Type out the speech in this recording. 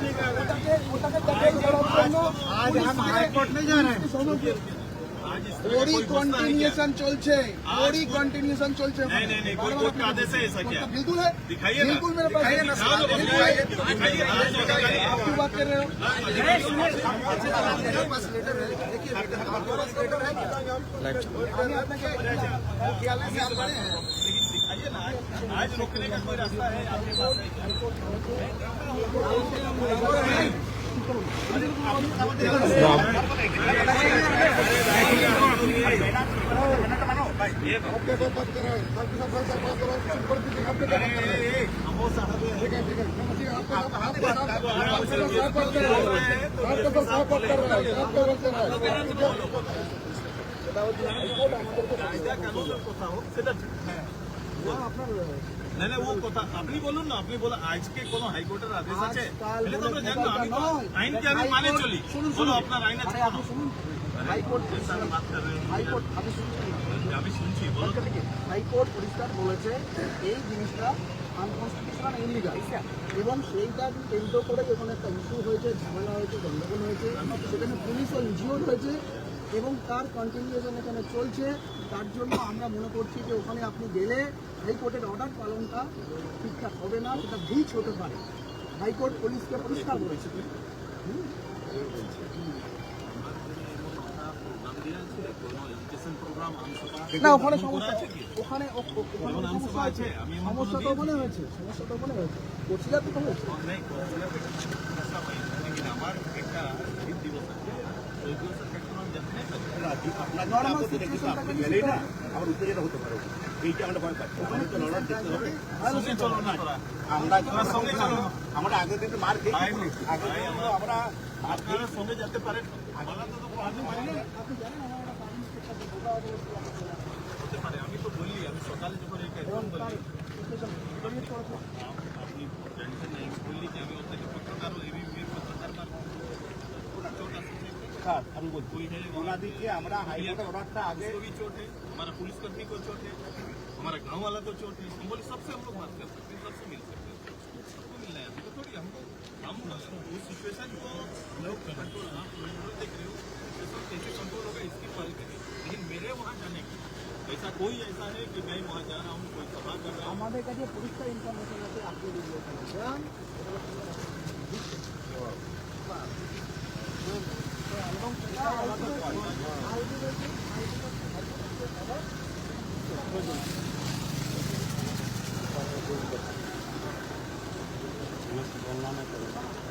ওটাকে ওটাকে তাদের করার জন্য आज हम हाईकोर्ट नहीं जा रहे हैं শোনো কি, आज इस ওরই कोई गुस्सा नहीं किया। কন্টিনিউশন চলছে ওরই কন্টিনিউশন চলছে नहीं नहीं नहीं कोई कोर्ट का आदेश है ऐसा क्या बिल्कुल है दिखाइए ना। बिल्कुल मेरे पास है। दिखाओ तो बिल्कुल है। दिखाइए ना, दिखाइए। आप क्यों बात कर रहे हो আমি আপনাকে मुख्यालय से आप बड़े हैं दिखाइए ना आज- आज रोकने का कोई रास्ता है आपके पास সেটা ঠিক হ্যাঁ আজকে কোনো শুনুন হাইকোর্ট পরিষ্কার বলেছে এই জিনিসটা এবং সেইটা কেন্দ্র করে যখন একটা ইস্যু হয়েছে ঝামেলা হয়েছে গন্ডগোল হয়েছে সেখানে পুলিশ ও এনজিওর হয়েছে এবং তার কন্টিনিউশন এখানে চলছে। তার জন্য আমরা মনে করছি যে ওখানে আপনি গেলে হাইকোর্টের অর্ডার পালনটা ঠিকঠাক হবে না সেটা ভিচ হতে পারে। হাইকোর্ট পুলিশকে পরিষ্কার করেছে ওখানে সমস্যা আছে হয়েছে হয়েছে। আমার একটা দিবস আছে। আমার আগের দিন মার আগের ভাই, আমরা- সঙ্গে যেতে পারেন। আমি তো বলি আমি সকালে যখন এই বলি सकती है স্যার আমি বলছি कोई है ওনাদিকে আমরা হাইকোর্টের অর্ডারটা আগে उसको भी चोट है हमारा पुलिसकर्मी को चोट है हमारा गांव वाला को चोट है हम बोले सबसे हम लोग बात कर सकते हैं सबसे मिल सकते हैं सबको मिलना है हमको थोड़ी हमको हम उस सिचुएशन को लोग कंट्रोल आप कंट्रोल देख रहे हो सिचुएशन कैसे कंट्रोल होगा इसकी बात करिए लेकिन मेरे वहाँ जाने की ऐसा कोई ऐसा है कि मैं वहाँ जा रहा हूँ कोई सभा कर रहा हूँ আমাদের কাছে পরিষ্কার ইনফরমেশন আছে আপনি যদি ওখানে যান এবং সেটা ultimately- এবং এই ধরনের हाँ गवर्नमेंट तो हमारे कारण में पूरी तारीख तो बंगाल की बता वही কি হয় নাম হতে